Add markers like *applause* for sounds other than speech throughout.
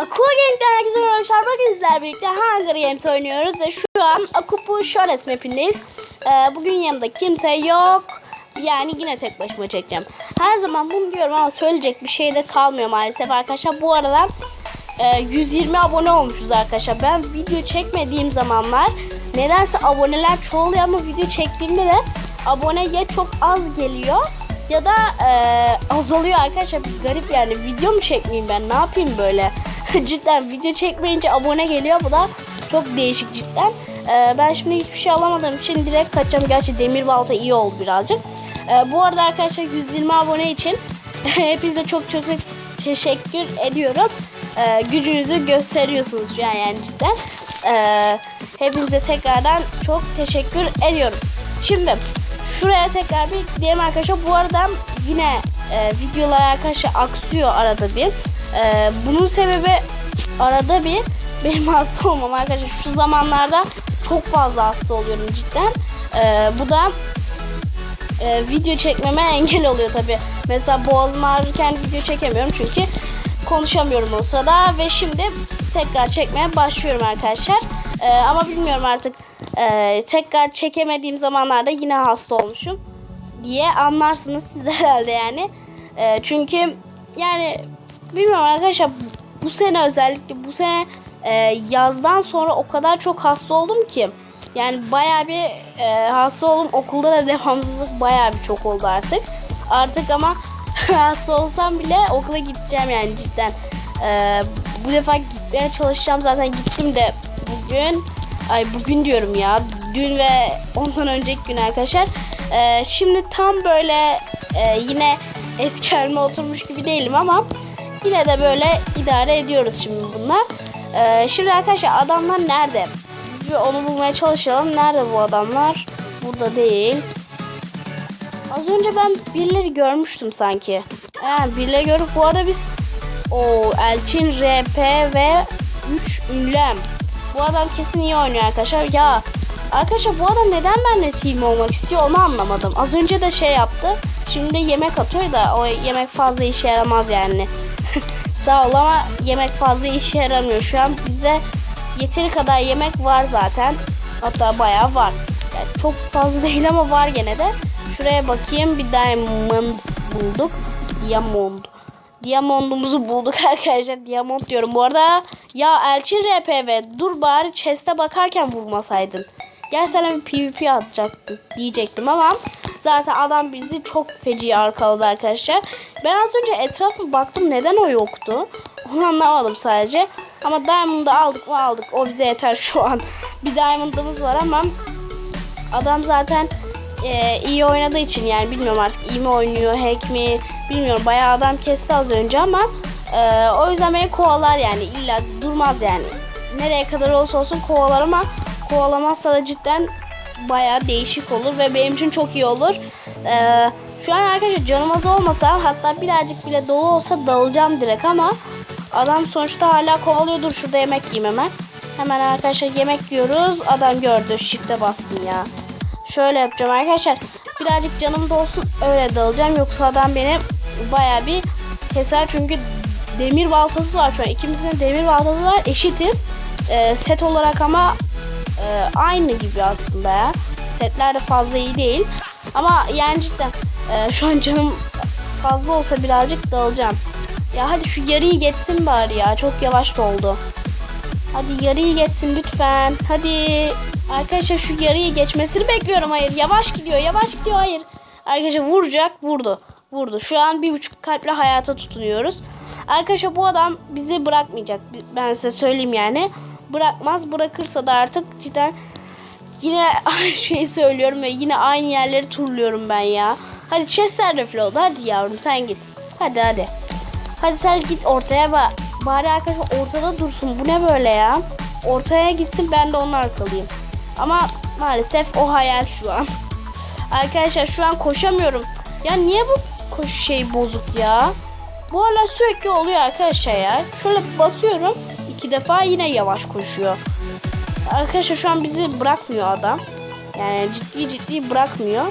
Aqua Game'den herkese arkadaşlar. Bugün sizlerle birlikte Hunger Games oynuyoruz ve şu an Akupu Shores mapindeyiz. Ee, bugün yanımda kimse yok. Yani yine tek başıma çekeceğim. Her zaman bunu diyorum ama söyleyecek bir şey de kalmıyor maalesef arkadaşlar. Bu arada e, 120 abone olmuşuz arkadaşlar. Ben video çekmediğim zamanlar nedense aboneler çoğalıyor ama video çektiğimde de abone ya çok az geliyor ya da e, azalıyor arkadaşlar. Garip yani video mu çekmeyeyim ben ne yapayım böyle. *laughs* cidden video çekmeyince abone geliyor. Bu da çok değişik cidden. Ee, ben şimdi hiçbir şey alamadığım için direkt kaçacağım. Gerçi demir balta iyi oldu birazcık. Ee, bu arada arkadaşlar 120 abone için *laughs* hepinize çok çok teşekkür ediyorum. Ee, gücünüzü gösteriyorsunuz şu an yani cidden. Ee, hepinize tekrardan çok teşekkür ediyorum. Şimdi şuraya tekrar bir gidelim arkadaşlar. Bu arada yine e, videolar arkadaşlar aksıyor arada bir. Ee, bunun sebebi arada bir benim *laughs* hasta olmam arkadaşlar. Şu zamanlarda çok fazla hasta oluyorum cidden. Ee, bu da e, video çekmeme engel oluyor tabi. Mesela boğazım ağrırken video çekemiyorum çünkü konuşamıyorum o sırada ve şimdi tekrar çekmeye başlıyorum arkadaşlar. Ee, ama bilmiyorum artık e, tekrar çekemediğim zamanlarda yine hasta olmuşum diye anlarsınız siz *laughs* herhalde yani. E, çünkü yani bilmiyorum arkadaşlar bu sene özellikle bu sene e, yazdan sonra o kadar çok hasta oldum ki yani baya bir e, hasta oldum. Okulda da devamsızlık baya bir çok oldu artık. Artık ama *laughs* hasta olsam bile okula gideceğim yani cidden. E, bu defa gitmeye çalışacağım. Zaten gittim de bugün ay bugün diyorum ya dün ve ondan önceki gün arkadaşlar. E, şimdi tam böyle e, yine eski halime oturmuş gibi değilim ama Yine de böyle idare ediyoruz şimdi bunlar. Ee, şimdi arkadaşlar adamlar nerede? Bir onu bulmaya çalışalım. Nerede bu adamlar? Burada değil. Az önce ben birileri görmüştüm sanki. He, birileri gördük. Bu arada biz o Elçin RP ve 3 ünlem. Bu adam kesin iyi oynuyor arkadaşlar. Ya arkadaşlar bu adam neden benimle team olmak istiyor onu anlamadım. Az önce de şey yaptı. Şimdi yemek atıyor da o yemek fazla işe yaramaz yani. Sağ ol ama yemek fazla işe yaramıyor. Şu an bize yeteri kadar yemek var zaten. Hatta bayağı var. Yani çok fazla *laughs* değil ama var gene de. Şuraya bakayım bir diamond bulduk. Diamond. Diamond'umuzu bulduk *laughs* arkadaşlar. Diamond diyorum bu arada. Ya Elçin RPV dur bari chest'e bakarken vurmasaydın. Gel sana bir PvP atacaktım diyecektim ama zaten adam bizi çok feci arkaladı arkadaşlar. Ben az önce etrafa baktım neden o yoktu. Onu anlamadım sadece. Ama Diamond'ı aldık mı aldık. O bize yeter şu an. *laughs* Bir Diamond'ımız var ama adam zaten e, iyi oynadığı için yani bilmiyorum artık iyi mi oynuyor hack mi bilmiyorum. Bayağı adam kesti az önce ama e, o yüzden beni kovalar yani illa durmaz yani. Nereye kadar olsa olsun kovalar ama kovalamazsa da cidden bayağı değişik olur ve benim için çok iyi olur. Ee, şu an arkadaşlar canım az olmasa hatta birazcık bile dolu olsa dalacağım direkt ama adam sonuçta hala kovalıyordur. Şurada yemek yiyeyim hemen. Hemen arkadaşlar yemek yiyoruz. Adam gördü. Shift'e bastım ya. Şöyle yapacağım arkadaşlar. Birazcık canım da olsun öyle dalacağım. Yoksa adam beni bayağı bir keser çünkü demir baltası var şu an. İkimizin de demir baltası var. Eşitiz. Ee, set olarak ama e, aynı gibi aslında ya. Setler de fazla iyi değil. Ama yani cidden e, şu an canım fazla olsa birazcık dalacağım. Ya hadi şu yarıyı geçsin bari ya. Çok yavaş oldu. Hadi yarıyı geçsin lütfen. Hadi. Arkadaşlar şu yarıyı geçmesini bekliyorum. Hayır yavaş gidiyor yavaş gidiyor. Hayır. Arkadaşlar vuracak vurdu. Vurdu. Şu an bir buçuk kalple hayata tutunuyoruz. Arkadaşlar bu adam bizi bırakmayacak. Ben size söyleyeyim yani bırakmaz. Bırakırsa da artık cidden yine *laughs* aynı şeyi söylüyorum ve yine aynı yerleri turluyorum ben ya. Hadi Chester refle oldu. Hadi yavrum sen git. Hadi hadi. Hadi sen git ortaya bak. Bari arkadaşlar ortada dursun. Bu ne böyle ya? Ortaya gitsin ben de onun arkalıyım. Ama maalesef o hayal şu an. *laughs* Arkadaşlar şu an koşamıyorum. Ya niye bu koşu şey bozuk ya? Bu aralar sürekli oluyor arkadaşlar ya. Şöyle basıyorum iki defa yine yavaş koşuyor. Arkadaşlar şu an bizi bırakmıyor adam. Yani ciddi ciddi bırakmıyor.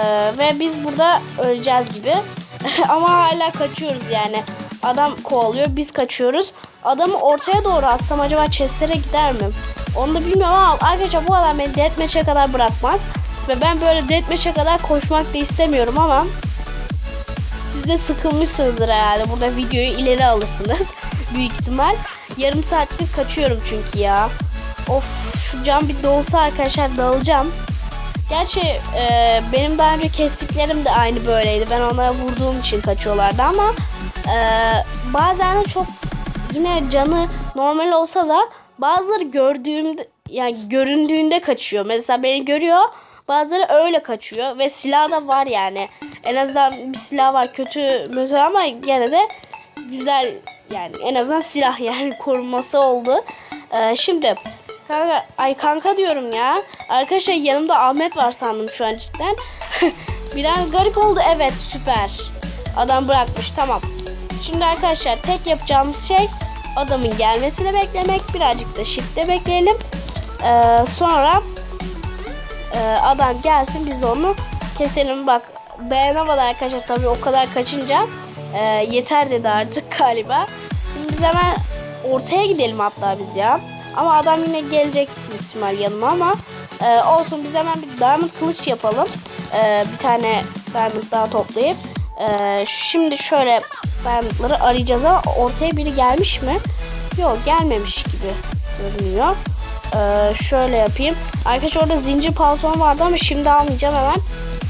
Ee, ve biz burada öleceğiz gibi. *laughs* Ama hala kaçıyoruz yani. Adam kovalıyor biz kaçıyoruz. adamı ortaya doğru atsam acaba chestlere gider mi? Onu da bilmiyorum ama arkadaşlar bu adam beni deathmatch'e kadar bırakmaz. Ve ben böyle deathmatch'e kadar koşmak da istemiyorum ama siz de sıkılmışsınızdır herhalde. Burada videoyu ileri alırsınız. *laughs* Büyük ihtimal. Yarım saattir kaçıyorum çünkü ya. Of şu cam bir dolsa arkadaşlar dalacağım. Gerçi e, benim daha önce kestiklerim de aynı böyleydi. Ben onlara vurduğum için kaçıyorlardı ama e, bazen de çok yine canı normal olsa da bazıları gördüğümde yani göründüğünde kaçıyor. Mesela beni görüyor bazıları öyle kaçıyor ve silah da var yani. En azından bir silah var kötü mesela ama gene de güzel yani en azından silah yani *laughs* korunması oldu. E, şimdi Kanka, ay kanka diyorum ya. Arkadaşlar yanımda Ahmet var sandım şu an cidden. *laughs* Biraz garip oldu. Evet süper. Adam bırakmış tamam. Şimdi arkadaşlar tek yapacağımız şey adamın gelmesini beklemek. Birazcık da shift'te bekleyelim. Ee, sonra e, adam gelsin biz onu keselim. Bak dayanamadı arkadaşlar tabii o kadar kaçınca e, yeter dedi artık *laughs* galiba. Şimdi biz hemen ortaya gidelim hatta biz ya. Ama adam yine gelecek ihtimal yanıma ama e, olsun biz hemen bir diamond kılıç yapalım. E, bir tane diamond daha toplayıp. E, şimdi şöyle diamondları arayacağız ama ortaya biri gelmiş mi? Yok gelmemiş gibi görünüyor. E, şöyle yapayım. Arkadaşlar orada zincir palton vardı ama şimdi almayacağım hemen.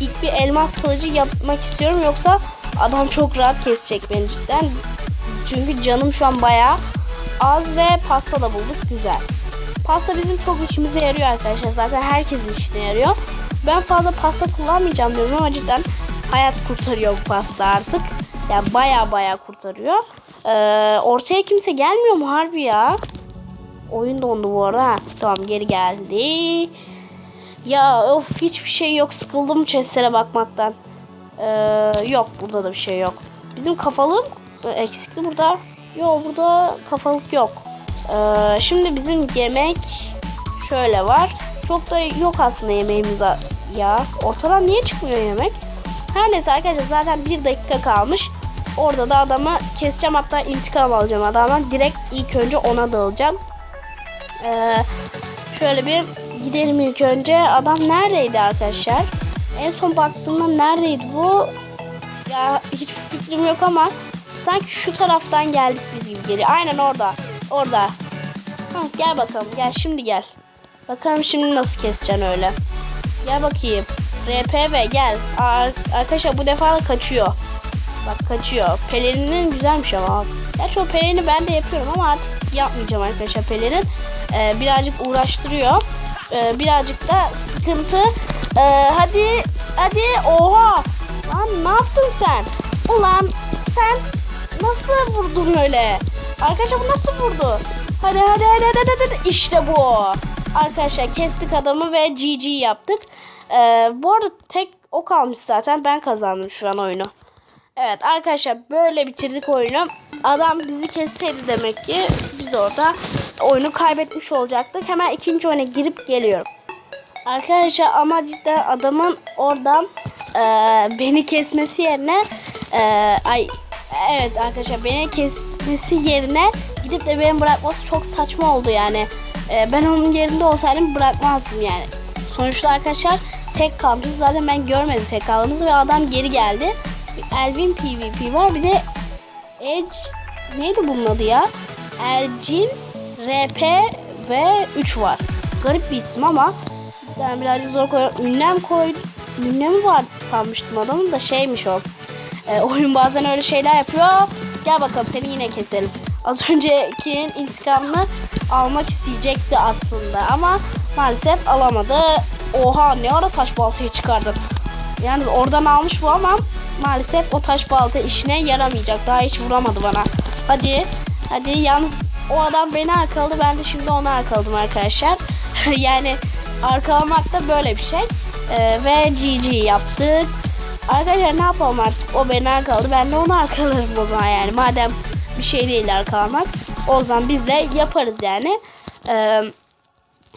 İlk bir elmas kılıcı yapmak istiyorum yoksa adam çok rahat kesecek beni cidden. Çünkü canım şu an bayağı az ve pasta da bulduk. Güzel. Pasta bizim çok işimize yarıyor arkadaşlar. Zaten herkesin işine yarıyor. Ben fazla pasta kullanmayacağım diyorum ama cidden hayat kurtarıyor bu pasta artık. Yani baya baya kurtarıyor. Ee, ortaya kimse gelmiyor mu harbi ya? Oyun dondu bu arada. Tamam geri geldi. Ya of hiçbir şey yok. Sıkıldım chestlere bakmaktan. Ee, yok burada da bir şey yok. Bizim kafalı eksikti burada. Yok burada kafalık yok. Ee, şimdi bizim yemek şöyle var. Çok da yok aslında yemeğimiz ya. Ortadan niye çıkmıyor yemek? Her neyse arkadaşlar zaten bir dakika kalmış. Orada da adamı keseceğim hatta intikam alacağım adamdan. Direkt ilk önce ona dalacağım. Ee, şöyle bir gidelim ilk önce. Adam neredeydi arkadaşlar? En son baktığımda neredeydi bu? Ya hiç fikrim yok ama sanki şu taraftan geldik biz gibi geliyor. Aynen orada. Orada. Ha, gel bakalım. Gel şimdi gel. Bakalım şimdi nasıl keseceksin öyle. Gel bakayım. RPV gel. Aa, arkadaşlar bu defa da kaçıyor. Bak kaçıyor. Pelerinin güzelmiş ama. Gerçi o pelerini ben de yapıyorum ama artık yapmayacağım arkadaşlar pelerin. Ee, birazcık uğraştırıyor. Ee, birazcık da sıkıntı. Ee, hadi hadi oha. Lan ne yaptın sen? Ulan sen nasıl vurdun öyle? Arkadaşlar bu nasıl vurdu? Hadi hadi hadi hadi hadi. hadi. İşte bu. Arkadaşlar kestik adamı ve GG yaptık. Ee, bu arada tek o kalmış zaten. Ben kazandım şu an oyunu. Evet arkadaşlar böyle bitirdik oyunu. Adam bizi kesseydi demek ki biz orada oyunu kaybetmiş olacaktık. Hemen ikinci oyuna girip geliyorum. Arkadaşlar ama cidden adamın oradan e, beni kesmesi yerine e, ay evet arkadaşlar beni kesmesi yerine gidip de beni bırakması çok saçma oldu yani. E, ben onun yerinde olsaydım bırakmazdım yani. Sonuçta arkadaşlar tek kalmışız. Zaten ben görmedim tek kaldığımızı ve adam geri geldi. Elvin PvP var. Bir de Edge neydi bunun adı ya? Elgin RP ve 3 var. Garip bir isim ama ben birazcık zor koyuyorum. Ünlem koydum. Ünlemi var sanmıştım adamın da şeymiş o. E, oyun bazen öyle şeyler yapıyor. Gel bakalım seni yine keselim. Az öncekinin intikamını almak isteyecekti aslında ama maalesef alamadı. Oha ne ara taş baltayı çıkardın. Yani oradan almış bu ama maalesef o taş balta işine yaramayacak. Daha hiç vuramadı bana. Hadi. Hadi yalnız o adam beni arkaladı. Ben de şimdi onu arkaladım arkadaşlar. *laughs* yani arkalamak da böyle bir şey. Ee, ve GG yaptık. Arkadaşlar ne yapalım artık? O beni arkaladı. Ben de onu arkalarım o zaman yani. Madem bir şey değil arkalamak. O zaman biz de yaparız yani. Ee,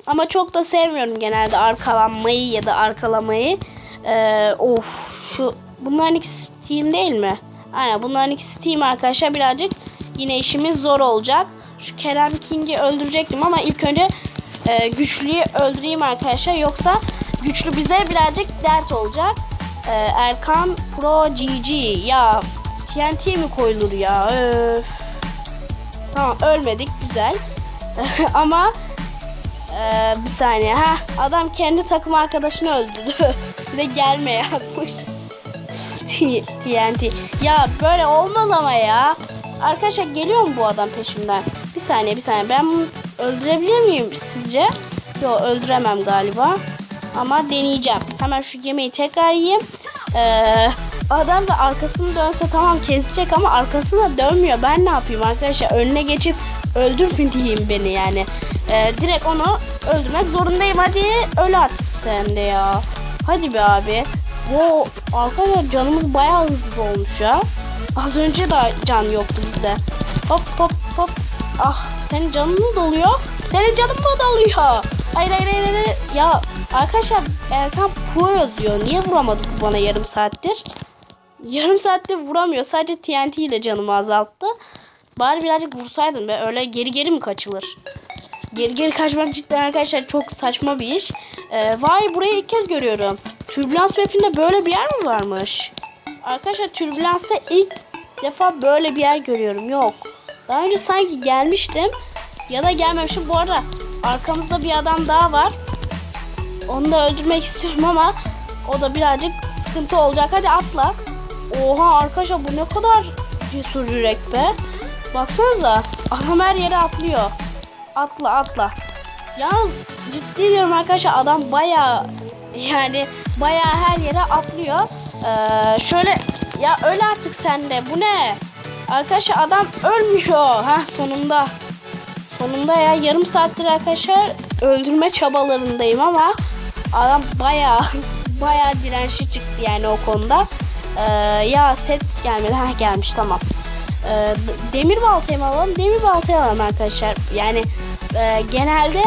ama çok da sevmiyorum genelde arkalanmayı ya da arkalamayı. Ee, of şu bunların ikisi Steam değil mi? Aynen bunların ikisi Steam arkadaşlar birazcık yine işimiz zor olacak. şu Kerem King'i öldürecektim ama ilk önce e, güçlüyü öldüreyim arkadaşlar. Yoksa güçlü bize birazcık dert olacak. E, Erkan Pro GG. Ya TNT mi koyulur ya? Öf. Tamam ölmedik güzel. *laughs* ama e, bir saniye. ha adam kendi takım arkadaşını öldürdü. *laughs* bir de gelme yapmış. *laughs* TNT. Ya böyle olmaz ama ya. Arkadaşlar geliyor mu bu adam peşimden? Bir saniye bir saniye. Ben bunu öldürebilir miyim sizce? Yok öldüremem galiba. Ama deneyeceğim. Hemen şu yemeği tekrar yiyeyim. Ee, adam da arkasını dönse tamam kesecek ama arkasına dönmüyor. Ben ne yapayım arkadaşlar? Önüne geçip öldürme diyeyim beni yani. Ee, direkt onu öldürmek zorundayım. Hadi öl artık sen de ya. Hadi be abi. Wow, arkadaşlar canımız bayağı hızlı olmuş ya. Az önce de can yoktu bizde. Hop hop hop. Ah senin canın mı doluyor? Senin canın mı doluyor? Hayır hayır hayır. hayır. Ya arkadaşlar Erkan Pro yazıyor. Niye vuramadı bana yarım saattir? Yarım saattir vuramıyor. Sadece TNT ile canımı azalttı. Bari birazcık vursaydın be. Öyle geri geri mi kaçılır? Geri geri kaçmak cidden arkadaşlar çok saçma bir iş. Ee, vay burayı ilk kez görüyorum. Türbülans mapinde böyle bir yer mi varmış? Arkadaşlar Türbülans'ta ilk defa böyle bir yer görüyorum. Yok. Daha önce sanki gelmiştim. Ya da gelmemişim. Bu arada arkamızda bir adam daha var. Onu da öldürmek istiyorum ama o da birazcık sıkıntı olacak. Hadi atla. Oha arkadaşlar bu ne kadar cesur yürek be. Baksanıza adam her yere atlıyor. Atla atla. Ya ciddi diyorum arkadaşlar adam baya yani baya her yere atlıyor. Ee, şöyle ya öl artık sen de bu ne? Arkadaşlar adam ölmüyor. Ha sonunda. Sonunda ya yarım saattir arkadaşlar öldürme çabalarındayım ama adam baya *laughs* baya dirençli çıktı yani o konuda. Ee, ya set gelmedi. Ha gelmiş tamam. Ee, demir baltayı alalım? Demir baltayı alalım arkadaşlar. Yani e, genelde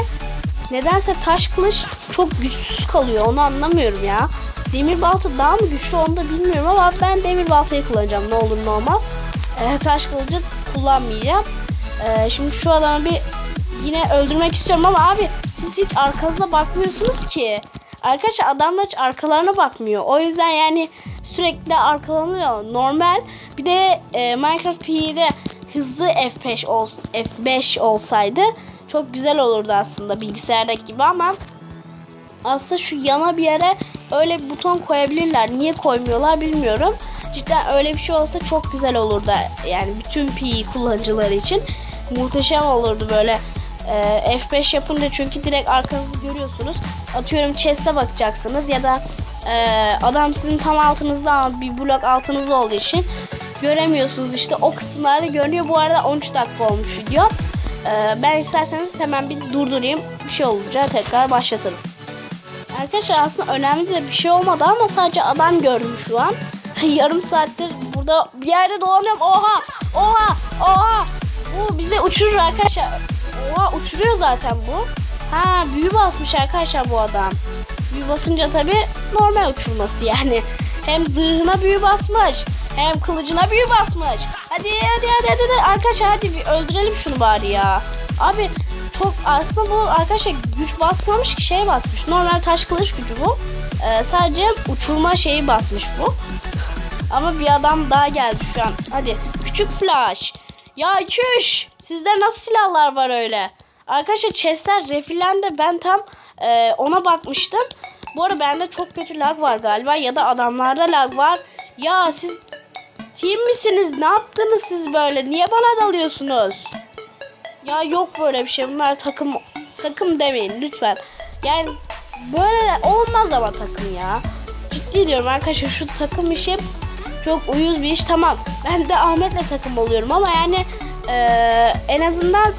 nedense taş kılıç çok güçsüz kalıyor. Onu anlamıyorum ya. Demir balta daha mı güçlü onu da bilmiyorum ama ben demir baltayı kullanacağım. Ne olur ne olmaz. Taş kılıcı kullanmayacağım. Şimdi şu adamı bir yine öldürmek istiyorum ama abi siz hiç arkanıza bakmıyorsunuz ki. Arkadaşlar adamlar hiç arkalarına bakmıyor. O yüzden yani sürekli arkalanıyor. Normal. Bir de e, Minecraft P'de hızlı F5 ol, F5 olsaydı çok güzel olurdu aslında bilgisayardaki gibi ama aslında şu yana bir yere öyle bir buton koyabilirler. Niye koymuyorlar bilmiyorum. Cidden öyle bir şey olsa çok güzel olurdu. Yani bütün Pi kullanıcıları için muhteşem olurdu böyle. Ee, F5 yapınca çünkü direkt arkanızı görüyorsunuz. Atıyorum chest'e bakacaksınız ya da e, adam sizin tam altınızda ama bir blok altınızda olduğu için göremiyorsunuz. İşte o kısımlarda görünüyor. Bu arada 13 dakika olmuş video. Ee, ben isterseniz hemen bir durdurayım. Bir şey olunca tekrar başlatırım. Arkadaşlar aslında önemli de bir şey olmadı ama sadece adam gördüm şu an. Yarım saattir burada bir yerde dolanıyorum. Oha! Oha! Oha! Bu bize uçurur arkadaşlar. Oha uçuruyor zaten bu. Ha büyü basmış arkadaşlar bu adam. Büyü basınca tabi normal uçurması yani. Hem zırhına büyü basmış. Hem kılıcına büyü basmış. Hadi hadi hadi hadi, hadi. arkadaşlar hadi bir öldürelim şunu bari ya. Abi çok aslında bu arkadaşlar güç basmamış ki şey basmış. Normal taş kılıç gücü bu. Ee, sadece uçurma şeyi basmış bu. Ama bir adam daha geldi şu an. Hadi küçük flash. Ya çüş. Sizde nasıl silahlar var öyle? Arkadaşlar chestler refillendi. Ben tam e, ona bakmıştım. Bu arada bende çok kötü lag var galiba. Ya da adamlarda lag var. Ya siz team misiniz? Ne yaptınız siz böyle? Niye bana dalıyorsunuz? Ya yok böyle bir şey. Bunlar takım takım demeyin lütfen. Yani böyle olmaz ama takım ya. Ciddi diyorum arkadaşlar şu takım işi çok uyuz bir iş. Tamam ben de Ahmet'le takım oluyorum ama yani eee, en azından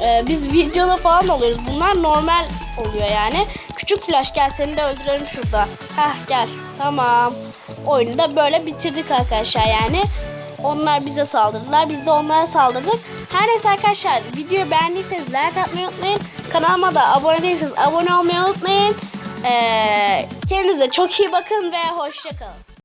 eee, biz videoda falan oluyoruz. Bunlar normal oluyor yani. Küçük flash gel seni de öldürelim şurada. Heh gel. Tamam. Oyunu da böyle bitirdik arkadaşlar yani. Onlar bize saldırdılar. Biz de onlara saldırdık. Her neyse arkadaşlar videoyu beğendiyseniz like atmayı unutmayın. Kanalıma da abone değilseniz abone olmayı unutmayın. Ee, kendinize çok iyi bakın ve hoşçakalın.